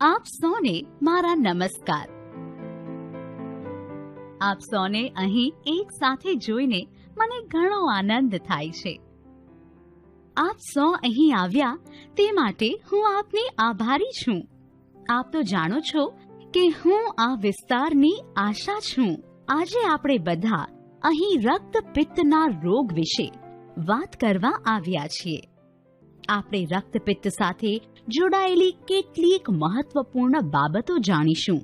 આપ સૌને મારા નમસ્કાર આપ સૌને અહીં એક સાથે જોઈને મને ઘણો આનંદ થાય છે આપ સૌ અહીં આવ્યા તે માટે હું આપને આભારી છું આપ તો જાણો છો કે હું આ વિસ્તારની આશા છું આજે આપણે બધા અહીં રક્ત પિત્તના રોગ વિશે વાત કરવા આવ્યા છીએ। આપણે રક્તપિત્ત સાથે જોડાયેલી કેટલીક મહત્વપૂર્ણ બાબતો જાણીશું.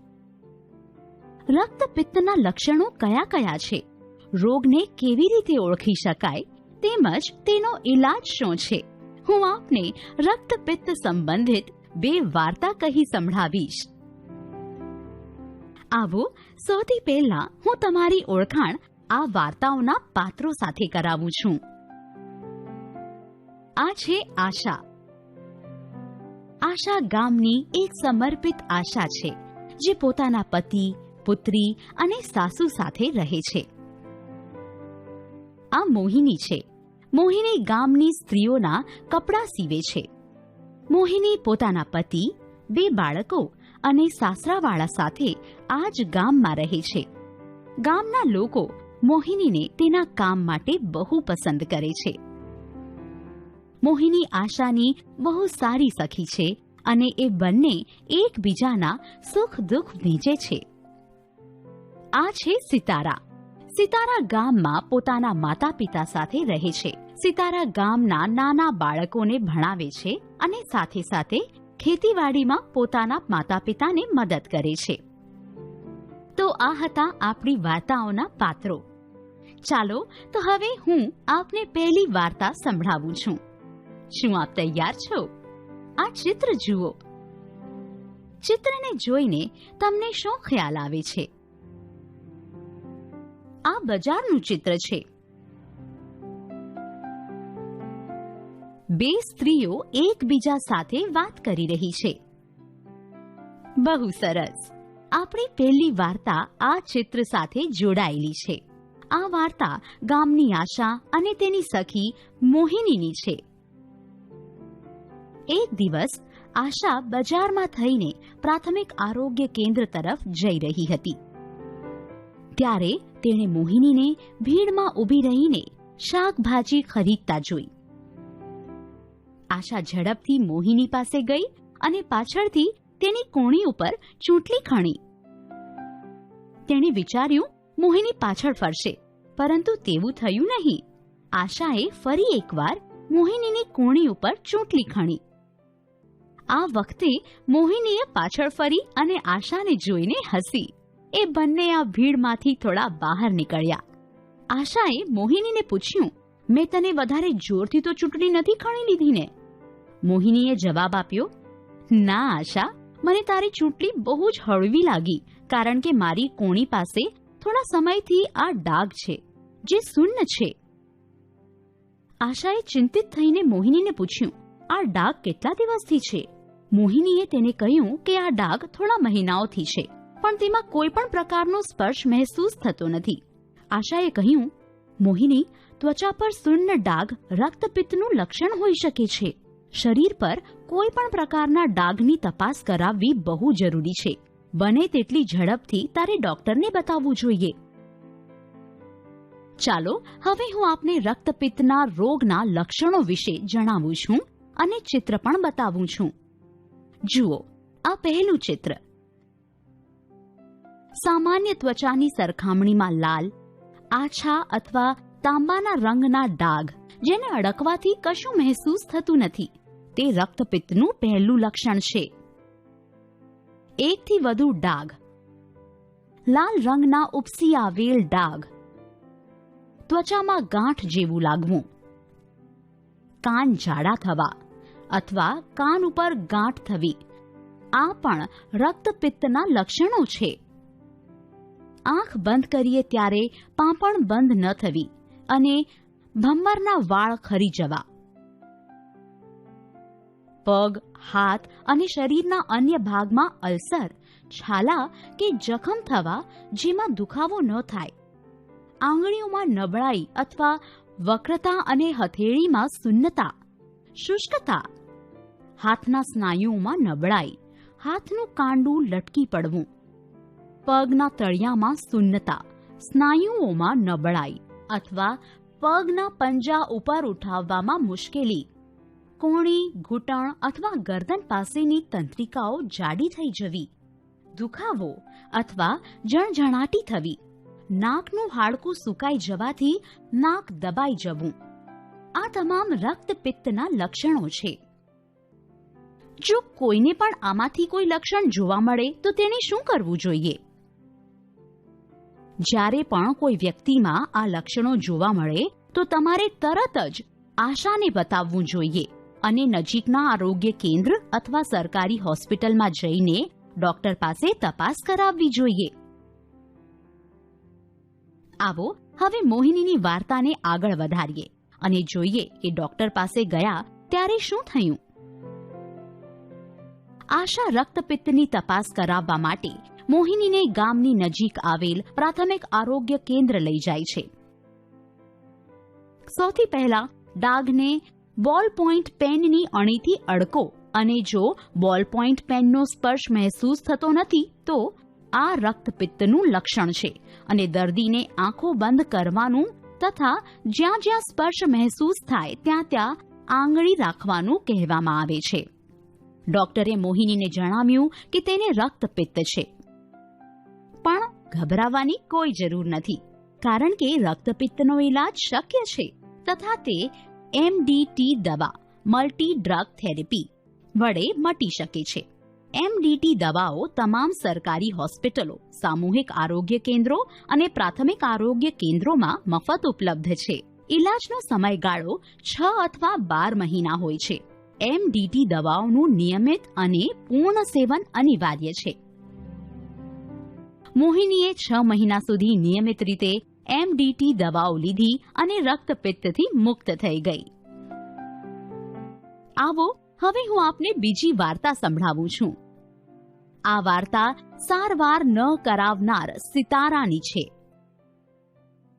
રક્તપિત્તના લક્ષણો કયા કયા છે? રોગને કેવી રીતે ઓળખી શકાય? તેમજ તેનો ઈલાજ શું છે? હું આપને રક્તપિત્ત સંબંધિત બે વાર્તા કહી સંભળાવીશ. આવો, સૌથી પહેલા હું તમારી ઓળખાણ આ વાર્તાઓના પાત્રો સાથે કરાવું છું. આ છે આશા. આશા ગામની એક સમર્પિત આશા છે, જે પોતાના પતિ, પુત્રી અને સાસુ સાથે રહે છે. આ મોહિની છે. મોહિની ગામની સ્ત્રીઓના કપડાં સીવે છે. મોહિની પોતાના પતિ, બે બાળકો અને સાસરાવાળા સાથે આ જ ગામમાં રહે છે. ગામના લોકો મોહિનીને તેના કામ માટે બહુ પસંદ કરે છે. મોહિની આશાની બહુ સારી સખી છે અને એ બંને એકબીજાના સુખ દુઃખ વેચે છે. આ છે સિતારા. સિતારા ગામમાં પોતાના માતા પિતા સાથે રહે છે. સિતારા ગામના નાના બાળકોને ભણાવે છે અને સાથે સાથે ખેતીવાડીમાં પોતાના માતા પિતાને મદદ કરે છે. તો આ હતા આપણી વાર્તાઓના પાત્રો. ચાલો, તો હવે હું આપને પહેલી વાર્તા સંભળાવું છું. શું આપ તૈયાર છો? આ ચિત્ર જુઓ. ચિત્રને જોઈને તમને શું ખ્યાલ આવે છે? આ બજારનું ચિત્ર છે. બે સ્ત્રીઓ એકબીજા સાથે વાત કરી રહી છે. બહુ સરસ. આપણી પહેલી વાર્તા આ ચિત્ર સાથે જોડાયેલી છે. આ વાર્તા ગામની આશા અને તેની સખી મોહિનીની છે. એક દિવસ આશા બજારમાં થઈને પ્રાથમિક આરોગ્ય કેન્દ્ર તરફ જઈ રહી હતી. ત્યારે તેણે મોહિનીને ભીડમાં ઊભી રહીને શાકભાજી ખરીદતા જોઈ. આશા ઝડપથી મોહિની પાસે ગઈ અને પાછળથી તેની કોણી ઉપર ચૂંટલી ખણી. તેણે વિચાર્યું, મોહિની પાછળ ફરશે. પરંતુ તેવું થયું નહીં. આશાએ ફરી એકવાર મોહિનીની કોણી ઉપર ચૂંટલી ખણી. આ વખતે મોહિનીએ પાછળ ફરી અને આશાને જોઈને હસી. એ બંને આ ભીડમાંથી થોડા બહાર નીકળ્યા. આશાએ મોહિનીને પૂછ્યું, મેં તને વધારે જોરથી તો ચૂંટણી નથી ખણી લીધી ને? મોહિનીએ જવાબ આપ્યો, ના આશા, મને તારી ચૂંટણી બહુ જ હળવી લાગી, કારણ કે મારી કોણી પાસે થોડા સમયથી આ ડાઘ છે, જે શૂન્ય છે. આશાએ ચિંતિત થઈને મોહિનીને પૂછ્યું, આ ડાઘ કેટલા દિવસથી છે? મોહિનીએ તેને કહ્યું કે આ ડાઘ થોડા મહિનાઓથી છે, પણ તેમાં કોઈ પણ પ્રકારનો સ્પર્શ મહેસૂસ થતો નથી. આશાએ કહ્યું, મોહિની, ત્વચા પર શૂન્ય ડાઘ રક્તપિત્તનું લક્ષણ હોઈ શકે છે. શરીર પર કોઈ પણ પ્રકારના ડાઘની તપાસ કરાવવી બહુ જરૂરી છે. બને તેટલી ઝડપથી તારે ડોક્ટરને બતાવવું જોઈએ. ચાલો, હવે હું આપને રક્તપિત્તના રોગના લક્ષણો વિશે જણાવું છું અને ચિત્ર પણ બતાવું છું. જુઓ, આ પહેલું ચિત્ર. સામાન્ય ત્વચાની સરખામણીમાં લાલ, આછા અથવા તાંબાના રંગના ડાઘ, જેને અડકવાથી કશું મહેસૂસ થતું નથી. તે રક્તપિત્તનું પહેલું લક્ષણ છે. એકથી વધુ ડાઘ. લાલ રંગના ઉપસી આવેલ ડાઘ. ત્વચામાં ગાંઠ જેવું લાગવું. કાન જાડા થવા. અથવા કાન ઉપર ગાંઠ થવી. આ પણ રક્તપિત્તના લક્ષણો છે. આંખ બંધ કરીએ ત્યારે પાંપણ બંધ ન થવી અને ભમ્મરના વાળ ખરી જવા. પગ, હાથ અને શરીરના અન્ય ભાગમાં અલ્સર, છાલા કે જખમ થવા જેમાં દુખાવો ન થાય. આંગળીઓમાં નબળાઈ અથવા વક્રતા અને હથેળીમાં સુન્નતા શુષ્કતા હાથના સ્નાયુઓમાં નબળાઈ, હાથનું કાંડું લટકી પડવું, પગના તળિયામાં સુન્નતા, સ્નાયુઓમાં નબળાઈ અથવા પગના પંજા ઉપર ઉઠાવવામાં મુશ્કેલી, કોણી, ઘૂંટણ અથવા ગરદન પાસેની તંત્રિકાઓ જાડી થઈ જવી, દુખાવો અથવા જણઝણાટી થવી, નાકનું હાડકું સુકાઈ જવાથી નાક દબાઈ જવું. આ તમામ રક્તપિત્તના લક્ષણો છે. જો કોઈને પણ આમાંથી કોઈ લક્ષણ જોવા મળે, તો તેણે શું કરવું જોઈએ? જ્યારે પણ કોઈ વ્યક્તિમાં આ લક્ષણો જોવા મળે, તો તમારે તરત જ આશાને બતાવવું જોઈએ અને નજીકના આરોગ્ય કેન્દ્ર અથવા સરકારી હોસ્પિટલમાં જઈને ડોક્ટર પાસે તપાસ કરાવવી જોઈએ. આવો, હવે મોહિનીની વાર્તાને આગળ વધારીએ અને જોઈએ કે ડોક્ટર પાસે ગયા ત્યારે શું થયું. આશા રક્તપિત્તની તપાસ કરાવવા માટે મોહિનીને ગામની નજીક આવેલ પ્રાથમિક આરોગ્ય કેન્દ્ર લઈ જાય છે. સૌથી પહેલા ડાઘને બોલ પોઈન્ટ પેનની અણીથી અડકો અને જો બોલ પોઈન્ટ પેનનો સ્પર્શ મહેસૂસ થતો નથી, તો આ રક્તપિત્તનું લક્ષણ છે અને દર્દીને આંખો બંધ કરવાનું તથા જ્યાં જ્યાં સ્પર્શ મહેસૂસ થાય ત્યાં ત્યાં આંગળી રાખવાનું કહેવામાં આવે છે. ડોક્ટરે મોહિનીને જણાવ્યું કે તેને રક્તપિત્ત છે. પણ ગભરાવાની કોઈ જરૂર નથી, કારણ કે રક્તપિત્તનો ઈલાજ શક્ય છે તથા તે એમડીટી દવા મલ્ટી ડ્રગ થેરેપી વડે મટી શકે છે. એમડીટી દવાઓ તમામ સરકારી હોસ્પિટલો, સામૂહિક આરોગ્ય કેન્દ્રો અને પ્રાથમિક આરોગ્ય કેન્દ્રોમાં મફત ઉપલબ્ધ છે. ઈલાજનો સમયગાળો છ અથવા બાર મહિના હોય છે. એમડીટી દવાઓનું નિયમિત અને પૂર્ણ સેવન અનિવાર્ય છે. મોહિનીએ છ મહિના સુધી નિયમિત રીતે એમડીટી દવાઓ લીધી અને રક્તપિત્તથી મુક્ત થઈ ગઈ. આવો, હવે હું આપને બીજી વાર્તા સંભળાવું છું. આ વાર્તા સારવાર ન કરાવનાર સિતારાની છે.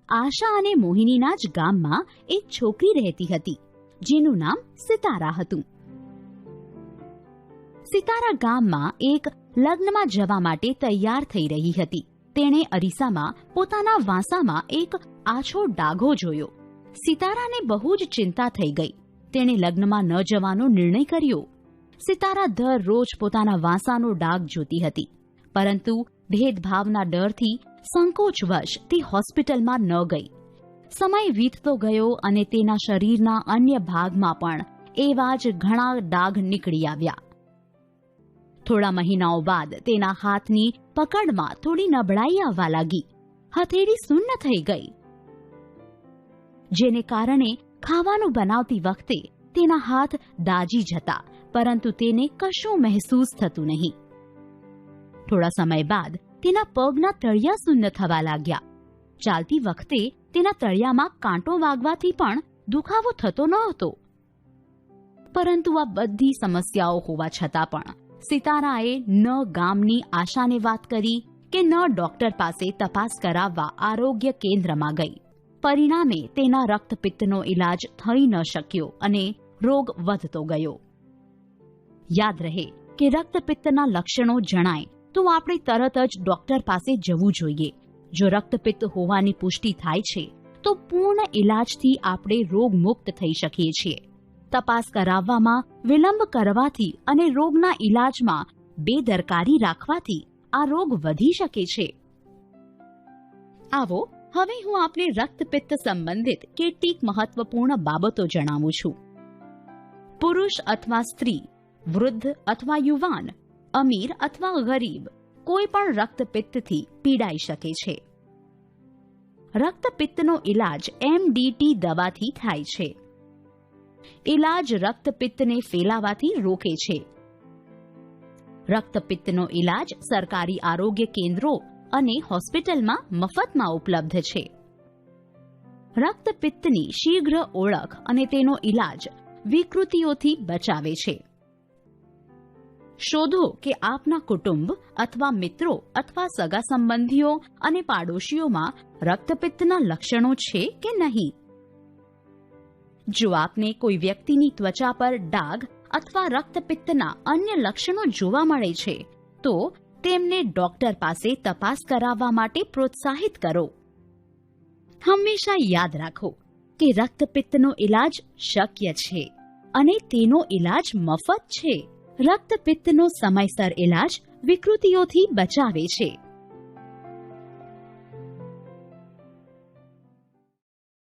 આશા અને મોહિનીના જ ગામમાં એક છોકરી રહેતી હતી. જેનું નામ સિતારા હતું. સિતારા ગામમાં એક લગ્નમાં જવા માટે તૈયાર થઈ રહી હતી. તેણે અરીસામાં પોતાના વાંસામાં એક આછો ડાઘો જોયો. સિતારાને બહુ જ ચિંતા થઈ ગઈ. તેણે લગ્નમાં ન જવાનો નિર્ણય કર્યો. સિતારા દરરોજ પોતાના વાંસાનો ડાઘ જોતી હતી. પરંતુ ભેદભાવના ડરથી સંકોચવશ તે હોસ્પિટલમાં ન ગઈ. સમય વીતતો ગયો અને તેના શરીરના અન્ય ભાગમાં પણ એવા જ ઘણા ડાઘ નીકળી આવ્યા. થોડા મહિનાઓ બાદ તેના હાથની પકડમાં થોડી નબળાઈ આવવા લાગી. હથેળી શૂન્ય થઈ ગઈ. જેને કારણે ખાવાનું બનાવતી વખતે તેના હાથ દાજી જતા, પરંતુ તેને કશું મહેસૂસ થતું નહીં. થોડા સમય બાદ તેના પગના તળિયા શૂન્ય થવા લાગ્યા. ચાલતી વખતે તેના તળિયામાં કાંટો વાગવાથી પણ દુખાવો થતો ન હતો પરંતુ આ બધી સમસ્યાઓ હોવા છતાં પણ સિતારાએ ન ગામની આશાને વાત કરી કે ન ડોક્ટર પાસે તપાસ કરાવવા આરોગ્ય કેન્દ્રમાં ગઈ. પરિણામે તેના રક્તપિત્તનો ઈલાજ થઈ ન શક્યો અને રોગ વધતો ગયો. યાદ રહે કે રક્તપિત્તના લક્ષણો જણાય તો આપણે તરત જ ડોક્ટર પાસે જવું જોઈએ. જો રક્તપિત્ત હોવાની પુષ્ટિ થાય છે, તો પૂર્ણ ઈલાજથી આપણે રોગમુક્ત થઈ શકીએ છીએ. તપાસ કરાવવામાં, વિલંબ કરવાથી અને રોગના ઈલાજમાં બેદરકારી રાખવાથી આ રોગ વધી શકે છે. આવો, હવે હું આપને રક્તપિત્ત સંબંધિત કેટલીક મહત્વપૂર્ણ બાબતો જણાવું છું. પુરુષ અથવા સ્ત્રી, વૃદ્ધ અથવા યુવાન, અમીર અથવા ગરીબ કોઈ પણ રક્તપિત્તથી પીડાઈ શકે છે. રક્તપિત્તનો ઈલાજ એમડીટી દવાથી થાય છે. ઈલાજ રક્તપિત્તને ફેલાવાથી રોકે છે. રક્તપિત્તનો ઈલાજ સરકારી આરોગ્ય કેન્દ્રો અને હોસ્પિટલમાં મફતમાં ઉપલબ્ધ છે. રક્તપિત્તની શીઘ્ર ઓળખ અને તેનો ઇલાજ વિકૃતિઓથી બચાવે છે. શોધો કે આપના કુટુંબ અથવા મિત્રો અથવા સગા સંબંધીઓ અને પાડોશીઓમાં રક્તપિત્તના લક્ષણો છે કે નહીં? જો આપને કોઈ વ્યક્તિની ત્વચા પર ડાઘ અથવા રક્તપિત્તના અન્ય લક્ષણો જોવા મળે છે, તો તેમને ડોક્ટર પાસે તપાસ કરાવવા માટે પ્રોત્સાહિત કરો. હંમેશા યાદ રાખો કે રક્તપિત્તનો ઇલાજ શક્ય છે અને તેનો ઇલાજ મફત છે. રક્તપિત્તનો સમયસર ઇલાજ વિકૃતિઓથી બચાવે છે.